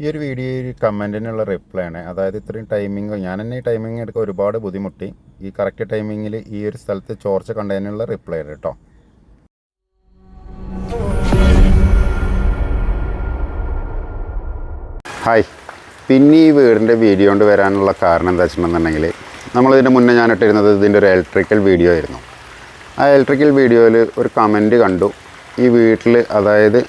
ഈ ഒരു വീഡിയോ ഒരു കമന്റിനുള്ള റിപ്ലൈ ആണ്. അതായത് ഇത്രയും ടൈമിങ് ഞാൻ തന്നെ ഈ ടൈമിങ് എടുക്കാൻ ഒരുപാട് ബുദ്ധിമുട്ടി. ഈ കറക്റ്റ് ടൈമിങ്ങിൽ ഈ ഒരു സ്ഥലത്ത് ചോർച്ച കണ്ടതിനുള്ള റിപ്ലൈ ആണ് കേട്ടോ ഹായ് പിന്നെ ഈ വീടിന്റെ വീഡിയോ കൊണ്ട് വരാനുള്ള കാരണം എന്താ വെച്ചിട്ടുണ്ടെന്നുണ്ടെങ്കിൽ നമ്മളിതിന്റെ മുന്നേ ഞാൻ ഇട്ടിരുന്നത് ഇതിന്റെ ഒരു ഇലക്ട്രിക്കൽ വീഡിയോ ആയിരുന്നു. ആ ഇലക്ട്രിക്കൽ വീഡിയോയിൽ ഒരു കമന്റ് കണ്ടു. ഈ വീട്ടിൽ അതായത്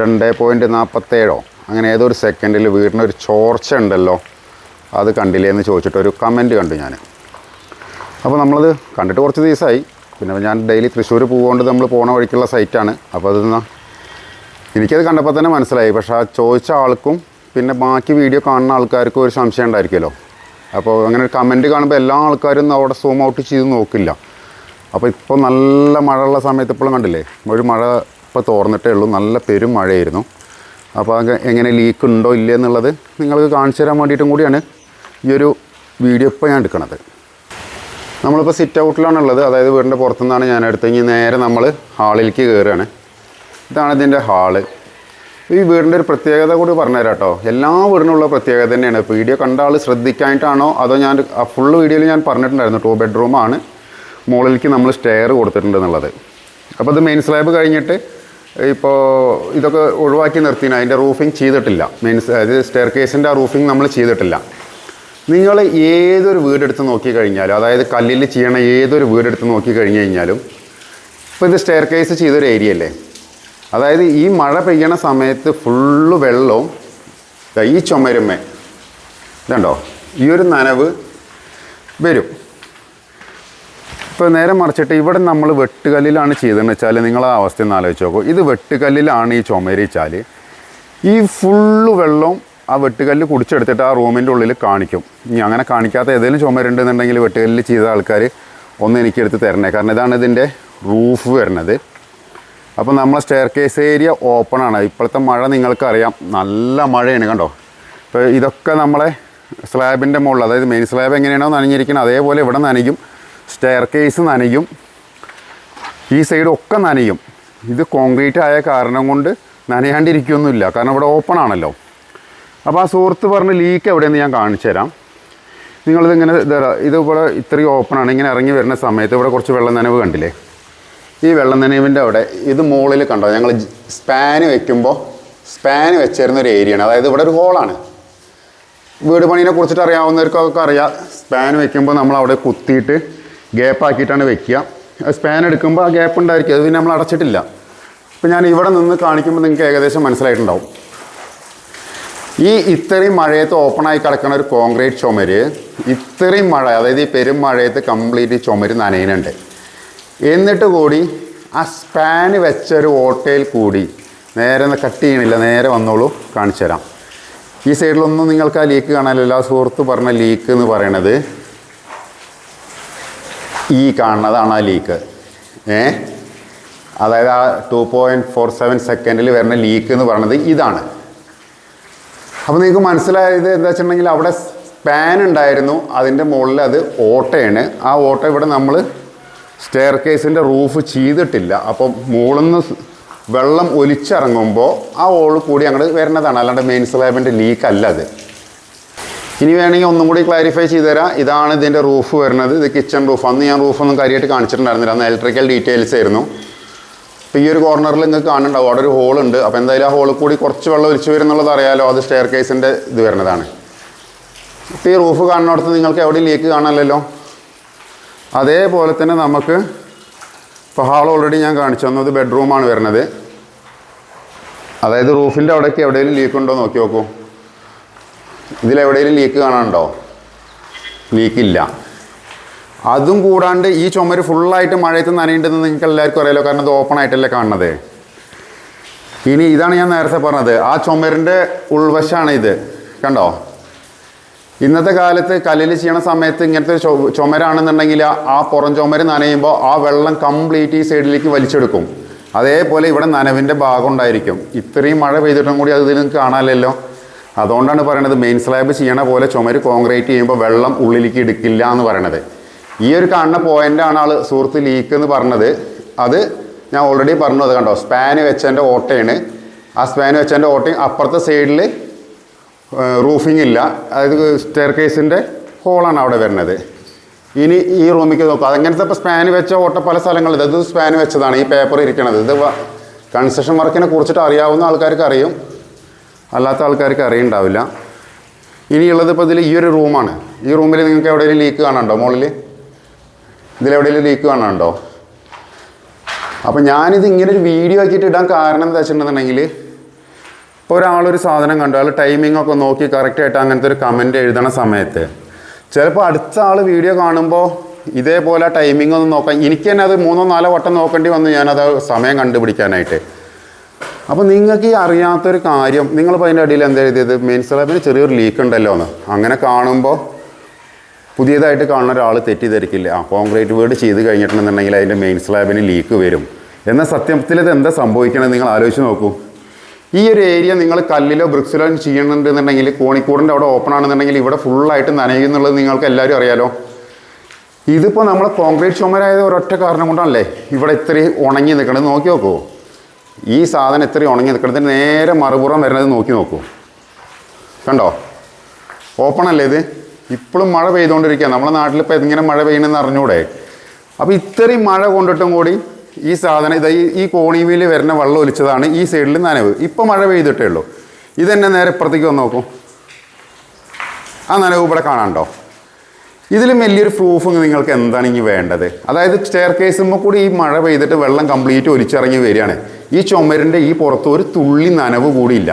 രണ്ട് പോയിന്റ് നാൽപ്പത്തേഴോ അങ്ങനെ ഏതോ ഒരു സെക്കൻഡിൽ വീടിനൊരു ചോർച്ച ഉണ്ടല്ലോ. അത് കണ്ടില്ലേ എന്ന് ചോദിച്ചിട്ട് ഒരു കമന്റ് കണ്ടു ഞാൻ അപ്പോൾ നമ്മളത് കണ്ടിട്ട് കുറച്ച് ദിവസമായി പിന്നെ ഞാൻ ഡെയിലി തൃശ്ശൂർ പോകുകൊണ്ട് നമ്മൾ പോണ വഴിക്കുള്ള സൈറ്റാണ് അപ്പോൾ അത് ന- എനിക്കത് കണ്ടപ്പോൾ തന്നെ മനസ്സിലായി. പക്ഷേ ആ ചോദിച്ച ആൾക്കും പിന്നെ ബാക്കി വീഡിയോ കാണുന്ന ആൾക്കാർക്കും ഒരു സംശയം ഉണ്ടായിരിക്കുമല്ലോ. അപ്പോൾ അങ്ങനെ ഒരു കമന്റ് കാണുമ്പോൾ എല്ലാ ആൾക്കാരും അവിടെ സൂം ഔട്ട് ചെയ്ത് നോക്കില്ല. അപ്പോൾ ഇപ്പോൾ നല്ല മഴയുള്ള സമയത്ത് ഇപ്പോഴും കണ്ടില്ലേ? ഒരു മഴ ഇപ്പോൾ തോർന്നിട്ടേ ഉള്ളൂ. നല്ല പെരും മഴയായിരുന്നു. അപ്പോൾ അത് എങ്ങനെ ലീക്ക് ഉണ്ടോ ഇല്ലേ എന്നുള്ളത് നിങ്ങൾക്ക് കാണിച്ചു തരാൻ വേണ്ടിയിട്ടും കൂടിയാണ് ഈ ഒരു വീഡിയോ ഇപ്പോൾ ഞാൻ എടുക്കുന്നത് നമ്മളിപ്പോൾ സിറ്റ് ഔട്ടിലാണ് ഉള്ളത്. അതായത് വീടിന്റെ പുറത്തുനിന്നാണ് ഞാൻ എടുത്തെങ്കിൽ നേരെ നമ്മൾ ഹാളിലേക്ക് കയറുകയാണ്. ഇതാണ് ഇതിന്റെ ഹാൾ ഈ വീടിന്റെ ഒരു പ്രത്യേകത കൂടി പറഞ്ഞുതരാം കേട്ടോ. എല്ലാ വീടിനുള്ള പ്രത്യേകത തന്നെയാണ്. വീഡിയോ കണ്ട ആൾ ശ്രദ്ധിക്കാനായിട്ടാണോ അതോ ഞാൻ ആ ഫുള്ള് വീഡിയോയിൽ ഞാൻ പറഞ്ഞിട്ടുണ്ടായിരുന്നു. ടു ബെഡ്റൂമാണ് മുകളിലേക്ക് നമ്മൾ സ്റ്റെയർ കൊടുത്തിട്ടുണ്ട് എന്നുള്ളത്. അപ്പോൾ അത് മെയിൻ സ്ലാബ് കഴിഞ്ഞിട്ട് ഇപ്പോൾ ഇതൊക്കെ ഒഴിവാക്കി നിർത്തിന് അതിന്റെ റൂഫിംഗ് ചെയ്തിട്ടില്ല. മീൻസ് അതായത് സ്റ്റെയർ കേസിന്റെ ആ റൂഫിംഗ് നമ്മൾ ചെയ്തിട്ടില്ല. നിങ്ങൾ ഏതൊരു വീടെടുത്ത് നോക്കിക്കഴിഞ്ഞാലും അതായത് കല്ലിൽ ചെയ്യണ ഏതൊരു വീടെടുത്ത് നോക്കി കഴിഞ്ഞ് കഴിഞ്ഞാലും ഇപ്പോൾ ഇത് സ്റ്റെയർ കേസ് ചെയ്തൊരു ഏരിയ അല്ലേ? അതായത് ഈ മഴ പെയ്യണ സമയത്ത് ഫുള്ള് വെള്ളവും ഈ ചുമരുമേ ഇതുണ്ടോ? ഈ ഒരു നനവ് വരും. ഇപ്പോൾ നേരെ മറിച്ചിട്ട് ഇവിടെ നമ്മൾ വെട്ടുകല്ലിലാണ് ചെയ്തതെന്ന് വെച്ചാൽ നിങ്ങൾ ആ അവസ്ഥ ഒന്ന് ആലോചിച്ച് നോക്കൂ. ഇത് വെട്ടുകല്ലിലാണ് ഈ ചുമരിച്ചാൽ ഈ ഫുള്ള് വെള്ളം ആ വെട്ടുകല്ല് കുടിച്ചെടുത്തിട്ട് ആ റൂമിന്റെ ഉള്ളിൽ കാണിക്കും. ഇനി അങ്ങനെ കാണിക്കാത്ത ഏതെങ്കിലും ചുമരുണ്ടെന്നുണ്ടെങ്കിൽ വെട്ടുകല്ലിൽ ചെയ്ത ആൾക്കാർ ഒന്ന് എനിക്ക് എടുത്ത് തരണേ. കാരണം ഇതാണ് ഇതിന്റെ റൂഫ് വരുന്നത്. അപ്പോൾ നമ്മളെ സ്റ്റെയർ കേസ് ഏരിയ ഓപ്പൺ ആണ്. ഇപ്പോഴത്തെ മഴ നിങ്ങൾക്കറിയാം. നല്ല മഴയാണ് കണ്ടോ? ഇപ്പോൾ ഇതൊക്കെ നമ്മളെ സ്ലാബിന്റെ മുകളിൽ അതായത് മെയിൻ സ്ലാബ് എങ്ങനെയാണോ നനഞ്ഞിരിക്കുന്നത് അതേപോലെ ഇവിടെ നനയും. സ്റ്റെയർ കേസ് നനയും. ഈ സൈഡ് ഒക്കെ നനയും. ഇത് കോൺക്രീറ്റ് ആയ കാരണം കൊണ്ട് നനയാണ്ടിരിക്കുകയൊന്നുമില്ല കാരണം ഇവിടെ ഓപ്പൺ ആണല്ലോ. അപ്പോൾ ആ സുഹൃത്ത് പറഞ്ഞ ലീക്ക് എവിടെയെന്ന് ഞാൻ കാണിച്ചു തരാം. നിങ്ങളിതിങ്ങനെ ഇതാ ഇതിവിടെ ഇത്രയും ഓപ്പൺ ആണ്. ഇങ്ങനെ ഇറങ്ങി വരുന്ന സമയത്ത് ഇവിടെ കുറച്ച് വെള്ളം നനവ് കണ്ടില്ലേ? ഈ വെള്ളം നനവിന്റെ അവിടെ ഇത് മുകളിൽ കണ്ടോ? ഞങ്ങൾ സ്പാന് വെക്കുമ്പോൾ സ്പാന് വെച്ചിരുന്ന ഒരു ഏരിയയാണ് അതായത് ഇവിടെ ഒരു ഹോളാണ് വീട് പണീനെ കുറിച്ചിട്ട് അറിയാവുന്നവർക്കൊക്കെ അറിയാം. സ്പാൻ വെക്കുമ്പോൾ നമ്മൾ അവിടെ കുത്തിയിട്ട് ഗ്യാപ്പ് ആക്കിയിട്ടാണ് വെക്കുക സ്പാൻ എടുക്കുമ്പോൾ ആ ഗ്യാപ്പ് ഉണ്ടായിരിക്കും. അത് പിന്നെ നമ്മൾ അടച്ചിട്ടില്ല. ഇപ്പം ഞാൻ ഇവിടെ നിന്ന് കാണിക്കുമ്പോൾ നിങ്ങൾക്ക് ഏകദേശം മനസ്സിലായിട്ടുണ്ടാവും. ഈ ഇത്രയും മഴയത്ത് ഓപ്പണായി കിടക്കുന്ന ഒരു കോൺക്രീറ്റ് ചുമര് ഇത്രയും മഴ അതായത് ഈ പെരും മഴയത്ത് കംപ്ലീറ്റ് ചുമര് നനയുന്നുണ്ട്. എന്നിട്ട് കൂടി ആ സ്പാന് വെച്ചൊരു ഓട്ടയിൽ കൂടി നേരെ കട്ട് ചെയ്യണില്ല നേരെ വന്നോളൂ കാണിച്ചു തരാം ഈ സൈഡിലൊന്നും നിങ്ങൾക്ക് ആ ലീക്ക് കാണാനില്ല. സുഹൃത്ത് പറഞ്ഞ ലീക്ക് എന്ന് പറയണത് ഈ കാണുന്നതാണ് ആ ലീക്ക് ഏ? അതായത് ആ ടു പോയിന്റ് ഫോർ സെവൻ സെക്കൻഡിൽ വരുന്ന ലീക്ക് എന്ന് പറയുന്നത് ഇതാണ്. അപ്പോൾ നിങ്ങൾക്ക് മനസ്സിലായത് എന്താ വെച്ചിട്ടുണ്ടെങ്കിൽ അവിടെ സ്പാൻ ഉണ്ടായിരുന്നു. അതിന്റെ മുകളിൽ അത് ഓട്ടയാണ്. ആ ഓട്ട ഇവിടെ നമ്മൾ സ്റ്റെയർ കേസിന്റെ റൂഫ് ചെയ്തിട്ടില്ല. അപ്പം മുകളിൽ നിന്ന് വെള്ളം ഒലിച്ചിറങ്ങുമ്പോൾ ആ ഓൾ കൂടി അങ്ങോട്ട് വരുന്നതാണ്. അല്ലാണ്ട് മെയിൻ സ്ലാബിന്റെ ലീക്ക് അല്ല അത്. ഇനി വേണമെങ്കിൽ ഒന്നും കൂടി ക്ലാരിഫൈ ചെയ്ത് തരാം ഇതാണ് ഇതിന്റെ റൂഫ് വരുന്നത്. ഇത് കിച്ചൺ റൂഫ് അന്ന് ഞാൻ റൂഫൊന്നും കാര്യമായിട്ട് കാണിച്ചിട്ടുണ്ടായിരുന്നില്ല. അന്ന് ഇലക്ട്രിക്കൽ ഡീറ്റെയിൽസ് ആയിരുന്നു. അപ്പോൾ ഈ ഒരു കോർണറിൽ നിങ്ങൾക്ക് കാണുന്നുണ്ടാവും. അവിടെ ഒരു ഹോളുണ്ട് അപ്പോൾ എന്തായാലും ആ ഹോളിൽ കൂടി കുറച്ച് വെള്ളം ഒലിച്ചു വരുന്നുള്ളത് അറിയാലോ. അത് സ്റ്റെയർ കേസിന്റെ ഇത് വരുന്നതാണ്. ഇപ്പോൾ ഈ റൂഫ് കാണുന്നിടത്ത് നിങ്ങൾക്ക് എവിടെയും ലീക്ക് കാണാമല്ലോ അതേപോലെ തന്നെ നമുക്ക് ഇപ്പോൾ ഹാൾ ഓൾറെഡി ഞാൻ കാണിച്ചു തന്നു. ഇത് ബെഡ്റൂമാണ് വരുന്നത്. അതായത് റൂഫിന്റെ അവിടേക്ക് എവിടെയെങ്കിലും ലീക്ക് ഉണ്ടോ നോക്കി നോക്കൂ. ഇതിലെവിടെയെങ്കിലും ലീക്ക് കാണാനുണ്ടോ? ലീക്കില്ല അതും കൂടാണ്ട് ഈ ചുമര് ഫുള്ളായിട്ട് മഴയത്ത് നനയേണ്ടതെന്ന് നിങ്ങൾക്ക് എല്ലാവർക്കും അറിയാലോ. കാരണം ഇത് ഓപ്പൺ ആയിട്ടല്ലേ കാണുന്നത്. ഇനി ഇതാണ് ഞാൻ നേരത്തെ പറഞ്ഞത്. ആ ചുമരിന്റെ ഉൾവശമാണ് ഇത്. കണ്ടോ? ഇന്നത്തെ കാലത്ത് കല്ലിൽ ചെയ്യണ സമയത്ത് ഇങ്ങനത്തെ ചുമരാണെന്നുണ്ടെങ്കിൽ ആ- പുറം ചുമര് നനയുമ്പോൾ ആ വെള്ളം കംപ്ലീറ്റ് ഈ സൈഡിലേക്ക് വലിച്ചെടുക്കും. അതേപോലെ ഇവിടെ നനവിന്റെ ഭാഗം ഉണ്ടായിരിക്കും. ഇത്രയും മഴ പെയ്തിട്ടും കൂടി അത് ഇതിൽ കാണാമല്ലോ അതുകൊണ്ടാണ് പറയണത് മെയിൻ സ്ലാബ് ചെയ്യണ പോലെ ചുമര് കോൺക്രീറ്റ് ചെയ്യുമ്പോൾ വെള്ളം ഉള്ളിലേക്ക് എടുക്കില്ല എന്ന് പറയണത്. ഈ ഒരു കാണുന്ന പോയിന്റാണ് ആൾ സുഹൃത്ത് ലീക്ക് എന്ന് പറഞ്ഞത്. അത് ഞാൻ ഓൾറെഡി പറഞ്ഞു അത് കണ്ടോ? സ്പാന് വെച്ചതിന്റെ ഓട്ടയാണ്. ആ സ്പാന് വെച്ചതിന്റെ ഓട്ടയും അപ്പുറത്തെ സൈഡിൽ റൂഫിംഗ് ഇല്ല. അതായത് സ്റ്റെയർ കേസിന്റെ ഹോളാണ് അവിടെ വരുന്നത്. ഇനി ഈ റൂമിലേക്ക് നോക്കുക അതങ്ങനത്തെ ഇപ്പോൾ സ്പാൻ വെച്ച ഓട്ട പല സ്ഥലങ്ങളിൽ ഇത് സ്പാൻ വെച്ചതാണ് ഈ പേപ്പർ ഇരിക്കണത്. ഇത് കൺസ്ട്രക്ഷൻ വർക്കിനെ കുറിച്ചിട്ട് അറിയാവുന്ന ആൾക്കാർക്ക് അറിയും. അല്ലാത്ത ആൾക്കാർക്ക് അറിയുണ്ടാവില്ല. ഇനിയുള്ളത് ഇപ്പോൾ ഇതിൽ ഈ ഒരു റൂമാണ്. ഈ റൂമിൽ നിങ്ങൾക്ക് എവിടെയെങ്കിലും ലീക്ക് കാണാനുണ്ടോ മുകളിൽ ഇതിലെവിടെയെങ്കിലും ലീക്ക് കാണാനുണ്ടോ? അപ്പോൾ ഞാനിത് ഇങ്ങനെ ഒരു വീഡിയോ ആക്കിയിട്ട് ഇടാൻ കാരണം എന്താ വെച്ചിട്ടുണ്ടെന്നുണ്ടെങ്കിൽ ഇപ്പോൾ ഒരാളൊരു സാധനം കണ്ടു. അയാൾ ടൈമിംഗ് ഒക്കെ നോക്കി കറക്റ്റായിട്ട് അങ്ങനത്തെ ഒരു കമന്റ് എഴുതണ സമയത്ത്. ചിലപ്പോൾ അടുത്ത ആൾ വീഡിയോ കാണുമ്പോൾ ഇതേപോലെ ടൈമിംഗ് ഒന്ന് നോക്കാൻ എനിക്ക് തന്നെ അത് മൂന്നോ നാലോ വട്ടം നോക്കേണ്ടി വന്നു. ഞാനത് സമയം കണ്ടുപിടിക്കാനായിട്ട്. അപ്പോൾ നിങ്ങൾക്ക് ഈ അറിയാത്തൊരു കാര്യം നിങ്ങളിപ്പോൾ അതിന്റെ അടിയിൽ എന്താ എഴുതിയത്? മെയിൻ സ്ലാബിന് ചെറിയൊരു ലീക്ക് ഉണ്ടല്ലോ എന്ന്. അങ്ങനെ കാണുമ്പോൾ പുതിയതായിട്ട് കാണുന്ന ഒരാൾ തെറ്റിദ്ധരിക്കില്ല? ആ കോൺക്രീറ്റ് വീട് ചെയ്ത് കഴിഞ്ഞിട്ടുണ്ടെന്നുണ്ടെങ്കിൽ അതിന്റെ മെയിൻ സ്ലാബിന് ലീക്ക് വരും. എന്ന സത്യത്തിൽ ഇത് എന്താ സംഭവിക്കണമെന്ന് നിങ്ങൾ ആലോചിച്ച് നോക്കൂ. ഈ ഒരു ഏരിയ നിങ്ങൾ കല്ലിലോ ബ്രിക്സിലോ ചെയ്യണമെന്നുണ്ടെന്നുണ്ടെങ്കിൽ കോണിക്കൂടിന്റെ അവിടെ ഓപ്പൺ ആണെന്നുണ്ടെങ്കിൽ ഇവിടെ ഫുള്ളായിട്ട് നനയുന്നുള്ളത് നിങ്ങൾക്ക് എല്ലാവരും അറിയാലോ. ഇതിപ്പോൾ നമ്മൾ കോൺക്രീറ്റ് ചുമരായത് ഒരൊറ്റ കാരണം കൊണ്ടാണല്ലേ ഇവിടെ ഇത്രയും ഉണങ്ങി നിൽക്കണത്? നോക്കി നോക്കൂ. ഈ സാധനം ഇത്രയും ഉണങ്ങി നിൽക്കുന്നതിന് നേരെ മറുപുറം വരുന്നത് നോക്കി നോക്കൂ. കണ്ടോ? ഓപ്പൺ അല്ലേ ഇത്? ഇപ്പോഴും മഴ പെയ്തുകൊണ്ടിരിക്കുക നമ്മുടെ നാട്ടിൽ ഇപ്പോൾ എങ്ങനെ മഴ പെയ്യണമെന്ന് അറിഞ്ഞൂടെ? അപ്പോൾ ഇത്രയും മഴ കൊണ്ടിട്ടും കൂടി ഈ സാധനം ഇത് ഈ- കോണിമീൽ വരുന്ന വെള്ളം ഒലിച്ചതാണ് ഈ സൈഡിൽ നനവ്. ഇപ്പോൾ മഴ പെയ്തിട്ടേ ഉള്ളൂ. ഇതെന്നെ നേരെ ഇപ്പുറത്തേക്ക് വന്ന് നോക്കൂ. ആ നനവ് ഇവിടെ കാണാണ്ടോ ഇതിലും വലിയൊരു പ്രൂഫ് നിങ്ങൾക്ക് എന്താണ് ഇനി വേണ്ടത്? അതായത് സ്റ്റെയർ കേസുമ്പോൾ കൂടി ഈ മഴ പെയ്തിട്ട് വെള്ളം കംപ്ലീറ്റ് ഒലിച്ചിറങ്ങി വരികയാണ്. ഈ ചുമരിന്റെ ഈ പുറത്ത് ഒരു തുള്ളി നനവ് കൂടിയില്ല.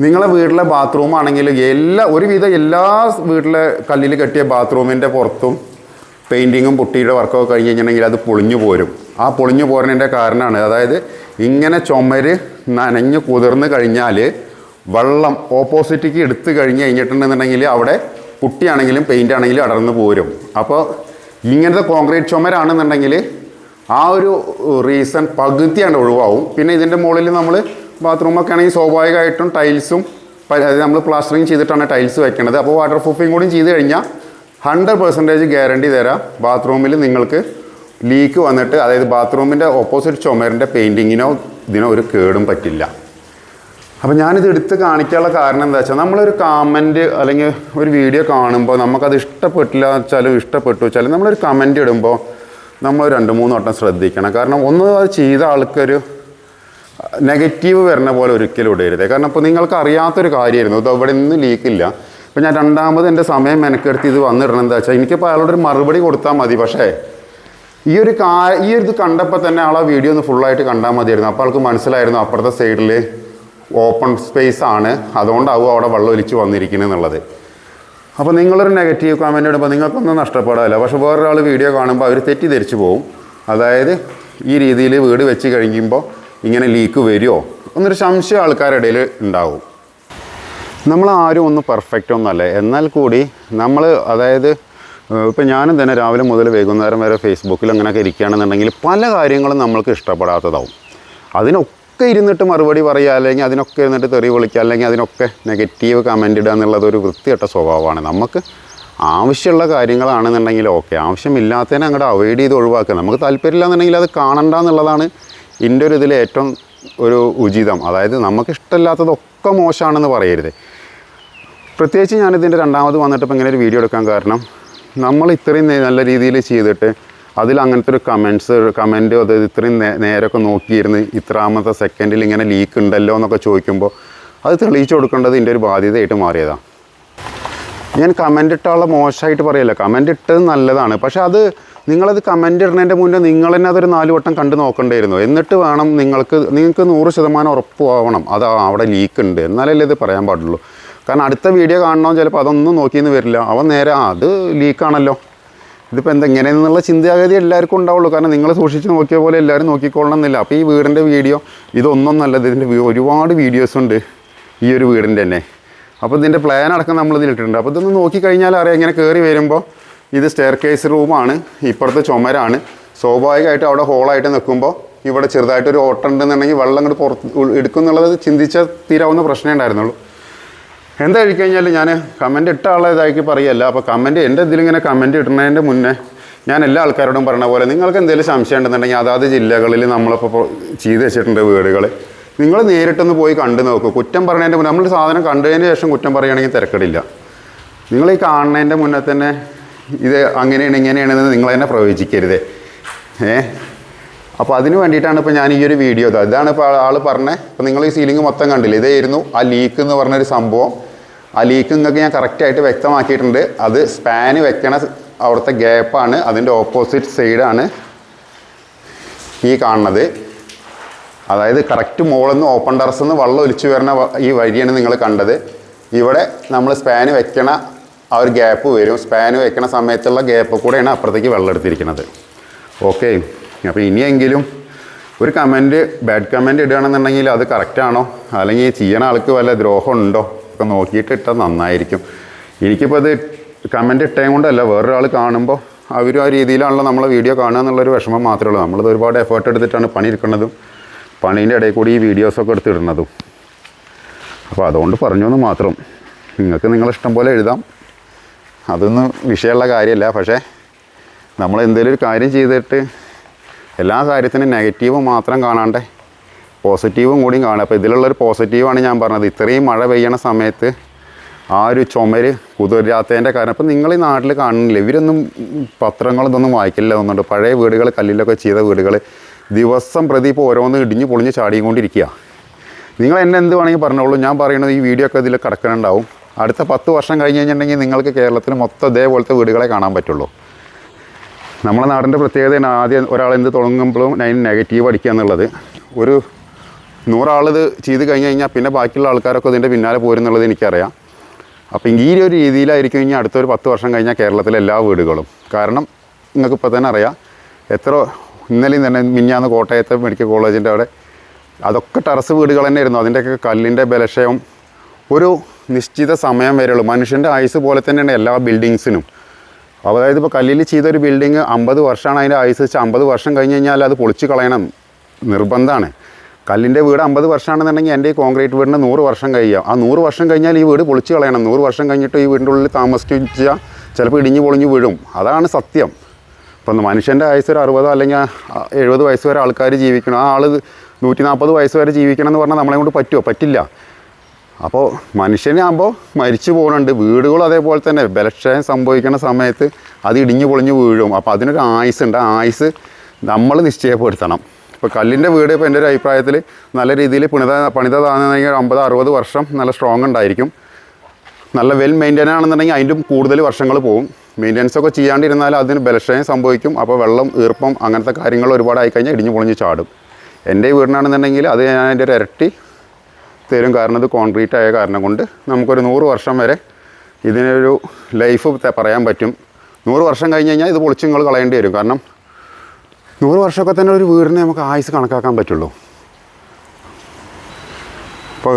നിങ്ങളെ വീട്ടിലെ ബാത്റൂം ആണെങ്കിൽ എല്ലാ ഒരുവിധം എല്ലാ വീട്ടിലെ കല്ലിൽ കെട്ടിയ ബാത്റൂമിന്റെ പുറത്തും പെയിന്റിങ്ങും പുട്ടിയുടെ വർക്കൊക്കെ കഴിഞ്ഞ് കഴിഞ്ഞിട്ടുണ്ടെങ്കിൽ അത് പൊളിഞ്ഞു പോരും. ആ പൊളിഞ്ഞു പോരുന്നതിന്റെ കാരണമാണ് അതായത് ഇങ്ങനെ ചുമര് നനഞ്ഞ് കുതിർന്ന് കഴിഞ്ഞാൽ വെള്ളം ഓപ്പോസിറ്റിക്ക് എടുത്തു കഴിഞ്ഞ് കഴിഞ്ഞിട്ടുണ്ടെന്നുണ്ടെങ്കിൽ അവിടെ പുട്ടിയാണെങ്കിലും പെയിന്റ് ആണെങ്കിലും അടർന്നു പോരും. അപ്പോൾ ഇങ്ങനത്തെ കോൺക്രീറ്റ് ചുമരാണെന്നുണ്ടെങ്കിൽ ആ ഒരു റീസൺ പകുതിയാണ് ഒഴിവാവും. പിന്നെ ഇതിന്റെ മുകളിൽ നമ്മൾ ബാത്റൂമൊക്കെ ആണെങ്കിൽ സ്വാഭാവികമായിട്ടും ടൈൽസും അതായത് നമ്മൾ പ്ലാസ്റ്ററിങ് ചെയ്തിട്ടാണ് ടൈൽസ് വെക്കണത് അപ്പോൾ വാട്ടർ പ്രൂഫിങ് കൂടി ചെയ്ത് കഴിഞ്ഞാൽ ഹൺഡ്രഡ് പെർസെന്റേജ് ഗ്യാരണ്ടി തരാം ബാത്റൂമിൽ നിങ്ങൾക്ക് ലീക്ക് വന്നിട്ട്. അതായത് ബാത്റൂമിന്റെ ഓപ്പോസിറ്റ് ചുമരിന്റെ പെയിന്റിങ്ങിനോ ഇതിനോ ഒരു കേടും പറ്റില്ല. അപ്പോൾ ഞാനിത് എടുത്ത് കാണിക്കാനുള്ള കാരണം എന്താ വെച്ചാൽ നമ്മളൊരു കമന്റ് അല്ലെങ്കിൽ ഒരു വീഡിയോ കാണുമ്പോൾ നമുക്കത് ഇഷ്ടപ്പെട്ടില്ല വെച്ചാലും ഇഷ്ടപ്പെട്ടു വെച്ചാലും നമ്മളൊരു കമന്റ് ഇടുമ്പോൾ നമ്മൾ രണ്ട് മൂന്ന് വട്ടം ശ്രദ്ധിക്കണം. കാരണം ഒന്ന് അത് ചെയ്ത ആൾക്കൊരു നെഗറ്റീവ് വരുന്ന പോലെ ഒരിക്കലും ഇടരുത്. കാരണം ഇപ്പോൾ നിങ്ങൾക്ക് അറിയാത്തൊരു കാര്യമായിരുന്നു. ഇത് അവിടെ നിന്ന് ലീക്കില്ല അപ്പോൾ ഞാൻ രണ്ടാമത് എന്റെ സമയം മെനക്കെടുത്ത് ഇത് വന്നിടണം. എന്താ വെച്ചാൽ എനിക്കിപ്പോൾ അയാളോടൊരു മറുപടി കൊടുത്താൽ മതി. പക്ഷേ ഈ ഒരു കാ ഈ ഒരു ഇത് കണ്ടപ്പോൾ തന്നെ ആൾ ആ വീഡിയോ ഒന്ന് ഫുള്ളായിട്ട് കണ്ടാൽ മതിയായിരുന്നു. അപ്പോൾ ആൾക്ക് മനസ്സിലായിരുന്നു അപ്പുറത്തെ സൈഡിൽ ഓപ്പൺ സ്പേസ് ആണ്. അതുകൊണ്ടാവും അവിടെ വെള്ളം ഒലിച്ച് വന്നിരിക്കുന്നത് എന്നുള്ളത്. അപ്പോൾ നിങ്ങളൊരു നെഗറ്റീവ് കമന്റ് ഇടുമ്പോൾ നിങ്ങൾക്കൊന്നും നഷ്ടപ്പെടാനില്ല പക്ഷേ വേറൊരാൾ വീഡിയോ കാണുമ്പോൾ അവർ തെറ്റിദ്ധരിച്ചു പോകും അതായത് ഈ രീതിയിൽ വീട് വെച്ച് കഴിയുമ്പോൾ ഇങ്ങനെ ലീക്ക് വരുമോ എന്നൊരു സംശയം ആൾക്കാരുടെ ഇടയിൽ ഉണ്ടാവും. നമ്മൾ ആരും ഒന്നും പെർഫെക്റ്റ് ഒന്നല്ല എന്നാൽ കൂടി നമ്മൾ അതായത് ഇപ്പം ഞാനും തന്നെ രാവിലെ മുതൽ വൈകുന്നേരം വരെ ഫേസ്ബുക്കിൽ അങ്ങനെയൊക്കെ ഇരിക്കുകയാണെന്നുണ്ടെങ്കിൽ പല കാര്യങ്ങളും നമ്മൾക്ക് ഇഷ്ടപ്പെടാത്തതാവും. അതിനൊക്കെ ഇരുന്നിട്ട് മറുപടി പറയുക അല്ലെങ്കിൽ അതിനൊക്കെ ഇരുന്നിട്ട് തെറി വിളിക്കുക അല്ലെങ്കിൽ അതിനൊക്കെ നെഗറ്റീവ് കമന്റ് ഇടുക എന്നുള്ളത് ഒരു വൃത്തികെട്ട സ്വഭാവമാണ്. നമുക്ക് ആവശ്യമുള്ള കാര്യങ്ങളാണെന്നുണ്ടെങ്കിൽ ഓക്കെ ആവശ്യമില്ലാത്തതിനെ അങ്ങോട്ട് അവോയ്ഡ് ചെയ്ത് ഒഴിവാക്കുക. നമുക്ക് താല്പര്യമില്ല എന്നുണ്ടെങ്കിൽ അത് കാണണ്ട എന്നുള്ളതാണ് എന്റെ ഒരു ഇതിൽ ഏറ്റവും ഒരു ഉചിതം. അതായത് നമുക്ക് ഇഷ്ടമില്ലാത്തതൊക്കെ മോശമാണെന്ന് പറയരുത്. പ്രത്യേകിച്ച് ഞാനിതിന്റെ രണ്ടാമത് വന്നിട്ട് ഇപ്പോൾ ഇങ്ങനെ ഒരു വീഡിയോ എടുക്കാൻ കാരണം നമ്മൾ ഇത്രയും നല്ല രീതിയിൽ ചെയ്തിട്ട് അതിൽ അങ്ങനത്തെ ഒരു കമൻസ് കമന്റ് അതായത് ഇത്രയും നേരമൊക്കെ നോക്കിയിരുന്ന് ഇത്രാമത്തെ സെക്കൻഡിൽ ഇങ്ങനെ ലീക്ക് ഉണ്ടല്ലോ എന്നൊക്കെ ചോദിക്കുമ്പോൾ അത് തെളിയിച്ചു കൊടുക്കേണ്ടത് എന്റെ ഒരു ബാധ്യതയായിട്ട് മാറിയതാണ് ഞാൻ കമന്റ് ഇട്ടാളെ മോശമായിട്ട് പറയല്ല. കമന്റ് ഇട്ടത് നല്ലതാണ്. പക്ഷേ അത് നിങ്ങളത് കമന്റ് ഇടുന്നതിന്റെ മുന്നേ നിങ്ങൾ തന്നെ അതൊരു നാല് വട്ടം കണ്ട് നോക്കേണ്ടിയിരുന്നു. എന്നിട്ട് വേണം നിങ്ങൾക്ക് നിങ്ങൾക്ക് നൂറ് ശതമാനം ഉറപ്പാവണം. അത് അവിടെ ലീക്ക് ഉണ്ട്. എന്നാലല്ലേ ഇത് പറയാൻ പാടുള്ളൂ. കാരണം അടുത്ത വീഡിയോ കാണണമെന്ന് ചിലപ്പോൾ അതൊന്നും നോക്കിയെന്ന് വരില്ല. അവൻ നേരെ അത് ലീക്കാണല്ലോ ഇതിപ്പോൾ എന്താ ഇങ്ങനെയെന്നുള്ള ചിന്താഗതി എല്ലാവർക്കും ഉണ്ടാവുള്ളൂ. കാരണം നിങ്ങൾ സൂക്ഷിച്ച് നോക്കിയ പോലെ എല്ലാവരും നോക്കിക്കൊള്ളണം എന്നില്ല. അപ്പോൾ ഈ വീടിന്റെ വീഡിയോ ഇതൊന്നും നല്ലത് ഇതിന്റെ ഒരുപാട് വീഡിയോസ് ഉണ്ട് ഈ ഒരു വീടിന്റെ തന്നെ. അപ്പോൾ ഇതിന്റെ പ്ലാൻ അടക്കം നമ്മൾ ഇതിലിട്ടിട്ടുണ്ട് അപ്പോൾ ഇതൊന്ന് നോക്കിക്കഴിഞ്ഞാൽ അറിയാം ഇങ്ങനെ കയറി വരുമ്പോൾ ഇത് സ്റ്റെയർ കേസ് റൂമാണ് ഇപ്പുറത്തെ ചുമരാണ്. സ്വാഭാവികമായിട്ട് അവിടെ ഹോളായിട്ട് നിൽക്കുമ്പോൾ ഇവിടെ ചെറുതായിട്ടൊരു ഓട്ടം ഉണ്ടെന്നുണ്ടെങ്കിൽ വെള്ളം ഇങ്ങോട്ട് പുറത്ത് എടുക്കുന്നുള്ളത് ചിന്തിച്ചാൽ തീരാവുന്ന പ്രശ്നമേ ഉണ്ടായിരുന്നുള്ളൂ. എന്താ കഴിഞ്ഞാൽ ഞാൻ കമന്റ് ഇട്ട ആളെ ഇതാക്കി പറയല്ല. അപ്പോൾ കമന്റ് എന്റെ ഇതിലിങ്ങനെ കമന്റ് ഇടുന്നതിന്റെ മുന്നേ ഞാൻ എല്ലാ ആൾക്കാരോടും പറഞ്ഞ പോലെ നിങ്ങൾക്ക് എന്തെങ്കിലും സംശയം ഉണ്ടെന്നുണ്ടെങ്കിൽ അതാത് ജില്ലകളിൽ നമ്മളിപ്പോൾ ചെയ്ത് വെച്ചിട്ടുണ്ട് വീടുകൾ നിങ്ങൾ നേരിട്ടൊന്ന് പോയി കണ്ടു നോക്കൂ. കുറ്റം പറഞ്ഞതിന്റെ മുന്നേ നമ്മൾ സാധനം കണ്ടതിന് ശേഷം കുറ്റം പറയുകയാണെങ്കിൽ തിരക്കടില്ല. നിങ്ങൾ ഈ കാണുന്നതിന്റെ മുന്നേ തന്നെ ഇത് അങ്ങനെയാണ് ഇങ്ങനെയാണെന്ന് നിങ്ങൾ തന്നെ പ്രവചിക്കരുതേ. ഏ? അപ്പോൾ അതിന് വേണ്ടിയിട്ടാണ് ഇപ്പോൾ ഞാൻ ഈ ഒരു വീഡിയോ ഇതാ. ഇതാണ് ഇപ്പോൾ ആൾ പറഞ്ഞത് ഇപ്പോൾ നിങ്ങൾ ഈ സീലിംഗ് മൊത്തം കണ്ടില്ല? ഇതായിരുന്നു ആ ലീക്ക് എന്ന് പറഞ്ഞൊരു സംഭവം. ആ ലീക്ക് നിങ്ങൾക്ക് ഞാൻ കറക്റ്റായിട്ട് വ്യക്തമാക്കിയിട്ടുണ്ട്. അത് സ്പാന് വെക്കണ അവിടുത്തെ ഗ്യാപ്പാണ് അതിന്റെ ഓപ്പോസിറ്റ് സൈഡാണ് ഈ കാണുന്നത്. അതായത് കറക്റ്റ് മുകളിൽ നിന്ന് ഓപ്പൺ ടെറസ് നിന്ന് വെള്ളം ഒലിച്ചു വരുന്ന ഈ വഴിയാണ് നിങ്ങൾ കണ്ടത്. ഇവിടെ നമ്മൾ സ്പാന് വെക്കണ ആ ഒരു ഗ്യാപ്പ് വരും. സ്പാന് വെക്കണ സമയത്തുള്ള ഗ്യാപ്പ് കൂടെയാണ് അപ്പുറത്തേക്ക് വെള്ളം എടുത്തിരിക്കുന്നത്. ഓക്കെ അപ്പോൾ ഇനിയെങ്കിലും ഒരു കമന്റ് ബാഡ് കമന്റ് ഇടുകയാണെന്നുണ്ടെങ്കിൽ അത് കറക്റ്റാണോ അല്ലെങ്കിൽ ചെയ്യണ ആൾക്ക് വല്ല ദ്രോഹം ഉണ്ടോ? ഒക്കെ നോക്കിയിട്ട് ഇട്ടാൽ നന്നായിരിക്കും. എനിക്കിപ്പോൾ ഇത് കമന്റ് ഇട്ടേം കൊണ്ടല്ല വേറൊരാൾ കാണുമ്പോൾ അവരും ആ രീതിയിലാണല്ലോ നമ്മളെ വീഡിയോ കാണുക എന്നുള്ളൊരു വിഷമം മാത്രമേ ഉള്ളൂ. നമ്മളിത് ഒരുപാട് എഫേർട്ട് എടുത്തിട്ടാണ് പണി എടുക്കുന്നതും പണീന്റെ ഇടയിൽ കൂടി ഈ വീഡിയോസൊക്കെ എടുത്തിടുന്നതും അപ്പോൾ അതുകൊണ്ട് പറഞ്ഞു എന്ന് മാത്രം. നിങ്ങൾക്ക് നിങ്ങളിഷ്ടം പോലെ എഴുതാം. അതൊന്നും വിഷയമുള്ള കാര്യമല്ല. പക്ഷേ നമ്മൾ എന്തെങ്കിലും ഒരു കാര്യം ചെയ്തിട്ട് എല്ലാ കാര്യത്തിനും നെഗറ്റീവ് മാത്രം കാണാണ്ടേ പോസിറ്റീവും കൂടിയും കാണുക. അപ്പോൾ ഇതിലുള്ളൊരു പോസിറ്റീവാണ് ഞാൻ പറഞ്ഞത്. ഇത്രയും മഴ പെയ്യണ സമയത്ത് ആ ഒരു ചുമര് കുതിരാത്തതിന്റെ കാരണം ഇപ്പം നിങ്ങൾ ഈ നാട്ടിൽ കാണുന്നില്ല? ഇവരൊന്നും പത്രങ്ങളൊന്നും വായിക്കില്ല എന്നുണ്ട് പഴയ വീടുകൾ കല്ലിലൊക്കെ ചെയ്ത വീടുകൾ ദിവസം പ്രതി ഇപ്പോൾ ഓരോന്ന് ഇടിഞ്ഞ് പൊളിഞ്ഞ് ചാടിക്കൊണ്ടിരിക്കുക നിങ്ങൾ എന്നെ എന്ത് വേണമെങ്കിൽ പറഞ്ഞോളൂ. ഞാൻ പറയുന്നത് ഈ വീഡിയോ ഒക്കെ ഇതിൽ കിടക്കുന്നുണ്ടാവും. അടുത്ത പത്ത് വർഷം കഴിഞ്ഞ് കഴിഞ്ഞിട്ടുണ്ടെങ്കിൽ നിങ്ങൾക്ക് കേരളത്തിൽ മൊത്തം ഇതേപോലത്തെ വീടുകളെ കാണാൻ പറ്റുള്ളൂ. നമ്മുടെ നാടിന്റെ പ്രത്യേകതയാണ് ആദ്യം ഒരാൾ എന്ത് തുടങ്ങുമ്പോഴും അതിന് നെഗറ്റീവ് അടിക്കുക എന്നുള്ളത്. ഒരു നൂറാളിത് ചെയ്ത് കഴിഞ്ഞ് കഴിഞ്ഞാൽ പിന്നെ ബാക്കിയുള്ള ആൾക്കാരൊക്കെ ഇതിന്റെ പിന്നാലെ പോരുന്നുള്ളത് എനിക്കറിയാം. അപ്പോൾ ഈ ഒരു രീതിയിലായിരിക്കും ഇനി അടുത്തൊരു പത്ത് വർഷം കഴിഞ്ഞാൽ കേരളത്തിലെ എല്ലാ വീടുകളും. കാരണം നിങ്ങൾക്ക് ഇപ്പോൾ തന്നെ അറിയാം എത്ര ഇന്നലെയും തന്നെ മിഞ്ഞാന്ന് കോട്ടയത്തെ മെഡിക്കൽ കോളേജിന്റെ അവിടെ അതൊക്കെ ടെറസ് വീടുകൾ തന്നെ ആയിരുന്നു അതിന്റെയൊക്കെ കല്ലിന്റെ ബലക്ഷയം ഒരു നിശ്ചിത സമയം വരെയുള്ളൂ. മനുഷ്യന്റെ ആയുസ് പോലെ തന്നെയാണ് എല്ലാ ബിൽഡിങ്സിനും. അതായത് ഇപ്പോൾ കല്ലിൽ ചെയ്തൊരു ബിൽഡിങ് അമ്പത് വർഷമാണ് അതിന്റെ ആയുസ് വെച്ചാൽ അമ്പത് വർഷം കഴിഞ്ഞ് കഴിഞ്ഞാൽ അത് പൊളിച്ച് കളയണം. നിർബന്ധമാണ്. കല്ലിന്റെ വീട് അമ്പത് വർഷമാണെന്നുണ്ടെങ്കിൽ എന്റെ ഈ കോൺക്രീറ്റ് വീടിന് നൂറ് വർഷം കഴിയാം. ആ നൂറ് വർഷം കഴിഞ്ഞാൽ ഈ വീട് പൊളിച്ച് കളയണം. നൂറ് വർഷം കഴിഞ്ഞിട്ട് ഈ വീടിന്റെ ഉള്ളിൽ താമസിച്ചാൽ ചിലപ്പോൾ ഇടിഞ്ഞു പൊളിഞ്ഞ് വീഴും. അതാണ് സത്യം. ഇപ്പം മനുഷ്യന്റെ ആയുസ് ഒരു അറുപതോ അല്ലെങ്കിൽ എഴുപത് വയസ്സ് വരെ ആൾക്കാർ ജീവിക്കണം. ആ ആൾ നൂറ്റി നാൽപ്പത് വയസ്സ് വരെ ജീവിക്കണം എന്ന് പറഞ്ഞാൽ നമ്മളെ കൊണ്ട് പറ്റുമോ? പറ്റില്ല. അപ്പോൾ മനുഷ്യനാകുമ്പോൾ മരിച്ചു പോകുന്നുണ്ട്. വീടുകളും അതേപോലെ തന്നെ. ബലക്ഷയം സംഭവിക്കുന്ന സമയത്ത് അത് ഇടിഞ്ഞു പൊളിഞ്ഞു വീഴും. അപ്പോൾ അതിനൊരു ആയുസ് ഉണ്ട് ആ ആയുസ് നമ്മൾ നിശ്ചയപ്പെടുത്തണം. ഇപ്പോൾ കല്ലിന്റെ വീട് ഇപ്പോൾ എന്റെ ഒരു അഭിപ്രായത്തിൽ നല്ല രീതിയിൽ പണിത പണിതതാണെന്നുണ്ടെങ്കിൽ ഒരു അമ്പത് അറുപത് വർഷം നല്ല സ്ട്രോങ് ഉണ്ടായിരിക്കും. നല്ല വെൽ മെയിന്റൈൻ ആണെന്നുണ്ടെങ്കിൽ അതിന്റെ കൂടുതൽ വർഷങ്ങൾ പോകും. മെയിന്റെനൻസ് ഒക്കെ ചെയ്യാണ്ടിരുന്നാൽ അതിന് ബലക്ഷയം സംഭവിക്കും. അപ്പോൾ വെള്ളം ഈർപ്പം അങ്ങനത്തെ കാര്യങ്ങൾ ഒരുപാട് ആയിക്കഴിഞ്ഞാൽ ഇടിഞ്ഞു പൊളിഞ്ഞ് ചാടും. എന്റെ വീടിനാണെന്നുണ്ടെങ്കിൽ അത് ഞാൻ അതിന്റെ ഒരു ഇരട്ടി തരും. കാരണം ഇത് കോൺക്രീറ്റ് ആയ കാരണം കൊണ്ട് നമുക്കൊരു നൂറ് വർഷം വരെ ഇതിനൊരു ലൈഫ് പറയാൻ പറ്റും. നൂറ് വർഷം കഴിഞ്ഞ് കഴിഞ്ഞാൽ ഇത് പൊളിച്ച് നിങ്ങൾ കളയേണ്ടി വരും. കാരണം നൂറ് വർഷമൊക്കെ തന്നെ ഒരു വീടിനെ നമുക്ക് ആയുസ് കണക്കാക്കാൻ പറ്റുള്ളൂ. ഇപ്പോൾ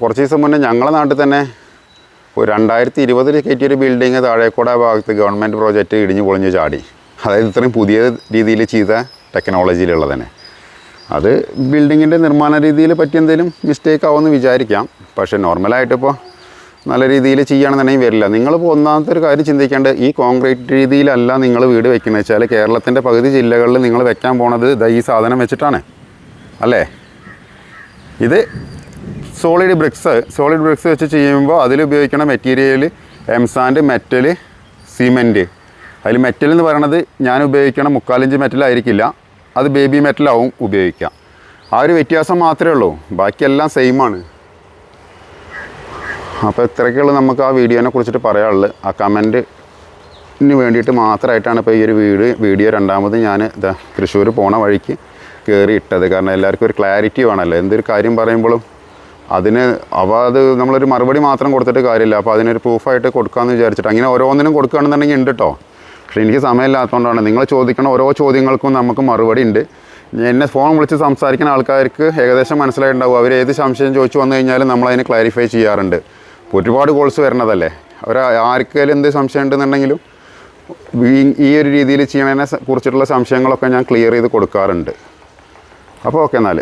കുറച്ച് ദിവസം മുന്നേ ഞങ്ങളുടെ നാട്ടിൽ തന്നെ ഒരു രണ്ടായിരത്തി ഇരുപതിൽ കയറ്റിയൊരു ബിൽഡിങ് താഴേക്കൂട ഭാഗത്ത് ഗവൺമെന്റ് പ്രോജക്റ്റ് ഇടിഞ്ഞു പൊളിഞ്ഞ് ചാടി. അതായത് ഇത്രയും പുതിയ രീതിയിൽ ചെയ്ത ടെക്നോളജിയിലുള്ള തന്നെ. അത് ബിൽഡിങ്ങിന്റെ നിർമ്മാണ രീതിയിൽ പറ്റി എന്തെങ്കിലും മിസ്റ്റേക്ക് ആവുമെന്ന് വിചാരിക്കാം. പക്ഷേ നോർമലായിട്ടിപ്പോൾ നല്ല രീതിയിൽ ചെയ്യുകയാണെന്നുണ്ടെങ്കിൽ വരില്ല. നിങ്ങളിപ്പോൾ ഒന്നാമത്തെ ഒരു കാര്യം ചിന്തിക്കേണ്ടത് ഈ കോൺക്രീറ്റ് രീതിയിലല്ല നിങ്ങൾ വീട് വെക്കുന്നത്. വെച്ചാൽ കേരളത്തിന്റെ പകുതി ജില്ലകളിൽ നിങ്ങൾ വെക്കാൻ പോണത് ദാ ഈ സാധനം വെച്ചിട്ടാണ്. അല്ലേ? ഇത് സോളിഡ് ബ്രിക്സ് സോളിഡ് ബ്രിക്സ് വെച്ച് ചെയ്യുമ്പോൾ അതിൽ ഉപയോഗിക്കുന്ന material M sand metal cement. അതിൽ മെറ്റൽ എന്ന് പറയണത് ഞാൻ ഉപയോഗിക്കണ മുക്കാലിഞ്ച് മെറ്റൽ ആയിരിക്കില്ല. അത് ബേബി മെറ്റലാവും ഉപയോഗിക്കാം ആ ഒരു വ്യത്യാസം മാത്രമേ ഉള്ളൂ. ബാക്കിയെല്ലാം സെയിമാണ് അപ്പോൾ ഇത്രയൊക്കെയുള്ളൂ നമുക്ക് ആ വീഡിയോനെ കുറിച്ചിട്ട് പറയാനുള്ളത്. ആ കമന്റിന് വേണ്ടിയിട്ട് മാത്രമായിട്ടാണ് ഇപ്പോൾ ഈ ഒരു വീട് വീഡിയോ രണ്ടാമത് ഞാൻ ഇതാ തൃശ്ശൂർ പോണ വഴിക്ക് കയറി ഇട്ടത്. കാരണം എല്ലാവർക്കും ഒരു ക്ലാരിറ്റി വേണമല്ലോ. എന്തൊരു കാര്യം പറയുമ്പോഴും അതിന് അപ്പോൾ അത് നമ്മളൊരു മറുപടി മാത്രം കൊടുത്തിട്ട് കാര്യമില്ല. അപ്പോൾ അതിനൊരു പ്രൂഫായിട്ട് കൊടുക്കാമെന്ന് വിചാരിച്ചിട്ട് അങ്ങനെ ഓരോന്നിനും കൊടുക്കുകയാണെന്നുണ്ടെങ്കിൽ ഉണ്ട് കേട്ടോ പക്ഷേ എനിക്ക് സമയമില്ലാത്തതുകൊണ്ടാണ് നിങ്ങൾ ചോദിക്കണ ഓരോ ചോദ്യങ്ങൾക്കും നമുക്ക് മറുപടി ഉണ്ട്. എന്നെ ഫോൺ വിളിച്ച് സംസാരിക്കുന്ന ആൾക്കാർക്ക് ഏകദേശം മനസ്സിലായിട്ടുണ്ടാവും. അവർ ഏത് സംശയം ചോദിച്ചു വന്നു കഴിഞ്ഞാലും നമ്മളതിനെ ക്ലാരിഫൈ ചെയ്യാറുണ്ട്. ഒരുപാട് കോൾസ് വരണതല്ലേ അവർ ആർക്കെങ്കിലും എന്ത് സംശയം ഉണ്ടെന്നുണ്ടെങ്കിലും ഈ- ഒരു രീതിയിൽ ചെയ്യണതിനെ കുറിച്ചിട്ടുള്ള സംശയങ്ങളൊക്കെ ഞാൻ ക്ലിയർ ചെയ്ത് കൊടുക്കാറുണ്ട്. അപ്പോൾ ഓക്കെ എന്നാൽ